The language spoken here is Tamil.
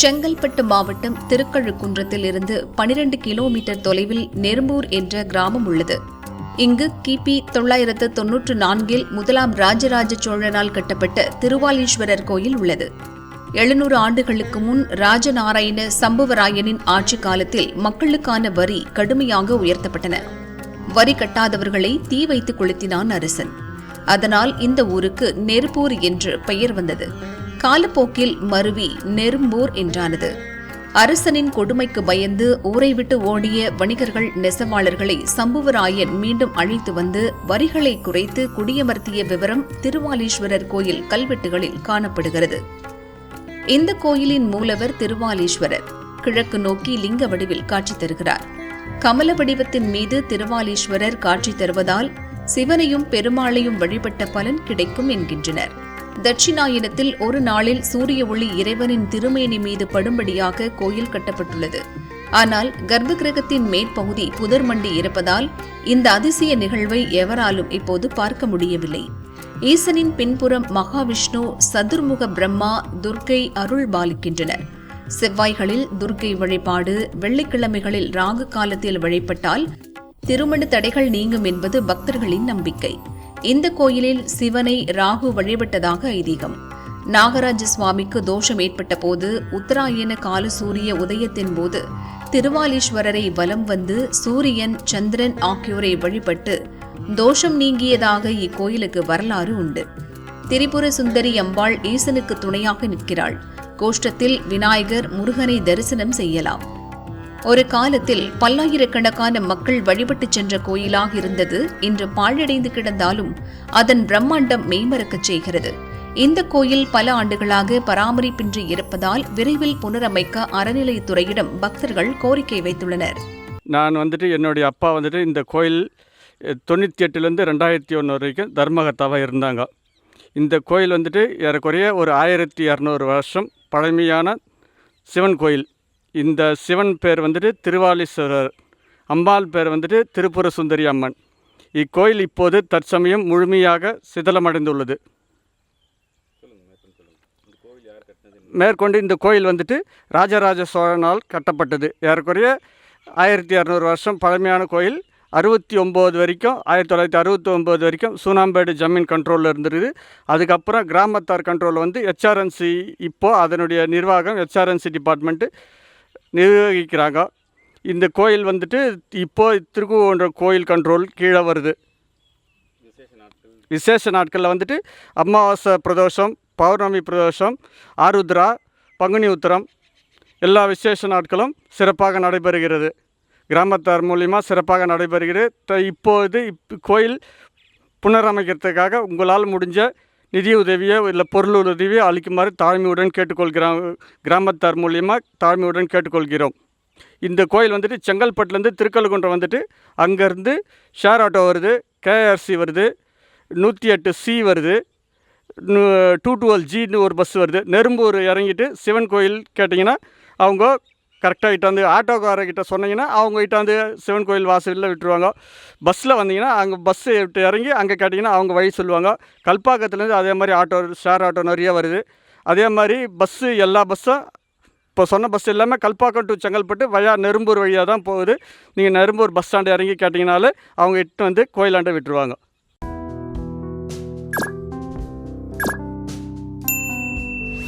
செங்கல்பட்டு மாவட்டம் திருக்கழுக்குன்றத்தில் இருந்து 12 கிலோமீட்டர் தொலைவில் நெரும்பூர் என்ற கிராமம் உள்ளது. இங்கு கிபி தொள்ளாயிரத்து தொன்னூற்று நான்கில் முதலாம் ராஜராஜ சோழனால் கட்டப்பட்ட திருவாலீஸ்வரர் கோயில் உள்ளது. எழுநூறு ஆண்டுகளுக்கு முன் ராஜநாராயண சம்புவராயனின் ஆட்சி காலத்தில் மக்களுக்கான வரி கடுமையாக உயர்த்தப்பட்டன. வரி கட்டாதவர்களை தீ வைத்து கொளுத்தினான் அரசன். அதனால் இந்த ஊருக்கு நெருப்பூர் என்று பெயர் வந்தது. காலப்போக்கில் மருவி நெரும்பூர் என்றானது. அரசனின் கொடுமைக்கு பயந்து ஊரை விட்டு ஓடிய வணிகர்கள் நெசவாளர்களை சம்புவராயன் மீண்டும் அழைத்து வந்து வரிகளை குறைத்து குடியமர்த்திய விவரம் திருவாலீஸ்வரர் கோயில் கல்வெட்டுகளில் காணப்படுகிறது. இந்த கோயிலின் மூலவர் திருவாலீஸ்வரர். கிழக்கு நோக்கி லிங்க வடிவில் காட்சி தருகிறார். கமல வடிவத்தின் மீது திருவாலீஸ்வரர் காட்சி தருவதால் சிவனையும் பெருமாளையும் வழிபட்ட பலன் கிடைக்கும் என்கின்றனர். தட்சிணாயனத்தில் ஒரு நாளில் சூரிய ஒளி இறைவனின் திருமேனி மீது படும்படியாக கோயில் கட்டப்பட்டுள்ளது. ஆனால் கர்ப்ப கிரகத்தின் மேற்பகுதி புதர் மண்டி இருப்பதால் இந்த அதிசய நிகழ்வை எவராலும் இப்போது பார்க்க முடியவில்லை. ஈசனின் பின்புறம் மகாவிஷ்ணு சதுர்முக பிரம்மா துர்க்கை அருள் பாலிக்கின்றனர். செவ்வாய்களில் துர்க்கை வழிபாடு வெள்ளிக்கிழமைகளில் ராகு காலத்தில் வழிபட்டால் திருமண தடைகள் நீங்கும் என்பது பக்தர்களின் நம்பிக்கை. இந்த கோயிலில் சிவனை ராகு வழிபட்டதாக ஐதீகம். நாகராஜ சுவாமிக்கு தோஷம் ஏற்பட்ட போது உத்தராயண கால சூரிய உதயத்தின் போது திருவாலீஸ்வரரை வலம் வந்து சூரியன் சந்திரன் ஆகியோரை வழிபட்டு தோஷம் நீங்கியதாக இக்கோயிலுக்கு வரலாறு உண்டு. திரிபுர சுந்தரி அம்பாள் ஈசனுக்கு துணையாக நிற்கிறாள். கோஷ்டத்தில் விநாயகர் முருகனை தரிசனம் செய்யலாம். ஒரு காலத்தில் பல்லாயிரக்கணக்கான மக்கள் வழிபட்டு சென்ற கோயிலாக இருந்தது. இன்று பாழடைந்து கிடந்தாலும் அதன் பிரம்மாண்டம் மெய்மறக்கச் செய்கிறது. இந்த கோயில் பல ஆண்டுகளாக பராமரிப்பின்றி இருப்பதால் விரைவில் புனரமைக்க அறநிலையத்துறையிடம் பக்தர்கள் கோரிக்கை வைத்துள்ளனர். நான் வந்துட்டு என்னுடைய அப்பா வந்துட்டு இந்த கோயில் தொண்ணூற்றி எட்டுலேருந்து ரெண்டாயிரத்தி ஒன்று வரைக்கும் தர்மகர்த்தாவாக இருந்தாங்க. இந்த கோயில் வந்துட்டு ஏறக்குறைய ஒரு ஆயிரத்தி இரநூறு வருஷம் பழமையான சிவன் கோயில். இந்த சிவன் பேர் வந்துட்டு திருவாலீஸ்வரர். அம்பாள் பேர் வந்துட்டு திருப்புர சுந்தரி அம்மன். இக்கோயில் இப்போது தற்சமயம் முழுமையாக சிதலமடைந்துள்ளது. மேற்கொண்டு இந்த கோயில் வந்துட்டு ராஜராஜ சோழனால் கட்டப்பட்டது. ஏறக்குறைய ஆயிரத்தி இரநூறு வருஷம் பழமையான கோயில். அறுபத்தி ஒம்பது வரைக்கும் ஆயிரத்தி தொள்ளாயிரத்தி அறுபத்தி ஒம்பது வரைக்கும் சூனாம்பேடு ஜமீன் கண்ட்ரோலில் இருந்துருது அதுக்கப்புறம் கிராமத்தார் கண்ட்ரோல் வந்து ஹெச்ஆர்என்சி இப்போது அதனுடைய நிர்வாகம் ஹெச்ஆர்என்சி டிபார்ட்மெண்ட்டு நிர்வகிக்கிறாங்க. இந்த கோயில் வந்துட்டு இப்போ திருக்குவன்ற கோயில் கண்ட்ரோல் கீழே வருது. விசேஷ நாட்களில் வந்துட்டு அமாவாசை பிரதோஷம் பௌர்ணமி பிரதோஷம் ஆருத்ரா பங்குனி உத்திரம் எல்லா விசேஷ நாட்களும் சிறப்பாக நடைபெறுகிறது. கிராமத்தார் மூலிமா சிறப்பாக நடைபெறுகிறது. த- இப்போது இப் கோயில் புனரமைக்கிறதுக்காக உங்களால் முடிஞ்ச நிதி உதவியோ இல்லை பொருள் உதவியோ அளிக்குமாறு தாழ்மையுடன் கேட்டுக்கொள்கிறோம் கிராமத்தார் மூலியமாக தாழ்மையுடன் கேட்டுக்கொள்கிறோம். இந்த கோயில் வந்துட்டு செங்கல்பட்டுலேருந்து திருக்கல்குன்றம் வந்துட்டு அங்கேருந்து ஷேர் ஆட்டோ வருது கேஆர்சி வருது நூற்றி எட்டு சி வருது டூ டுவெல் ஜின்னு ஒரு பஸ் வருது. நெரும்பூர் இறங்கிட்டு சிவன் கோயில் கேட்டிங்கன்னா அவங்க கரெக்டாக இட்டாந்து ஆட்டோக்காரர்கிட்ட சொன்னீங்கன்னா அவங்க இட்டாந்து சிவன் கோயில் வாசலில் விட்டுருவாங்க. பஸ்ஸில் வந்தீங்கன்னா அங்கே பஸ்ஸு விட்டு இறங்கி அங்கே கேட்டிங்கன்னா அவங்க வழி சொல்லுவாங்க. கல்பாக்கத்துலேருந்து அதே மாதிரி ஆட்டோ ஷேர் ஆட்டோ நிறைய வருது. அதே மாதிரி பஸ்ஸு எல்லா பஸ்ஸும் இப்போ சொன்ன பஸ் எல்லாமே கல்பாக்கம் டு செங்கல்பட்டு வயா நெரும்பூர் வழியாக தான் போகுது. நீங்கள் நெரும்பூர் பஸ் ஸ்டாண்டு இறங்கி கேட்டிங்கனாலே அவங்க இட்டு வந்து கோயிலாண்ட விட்டுருவாங்க.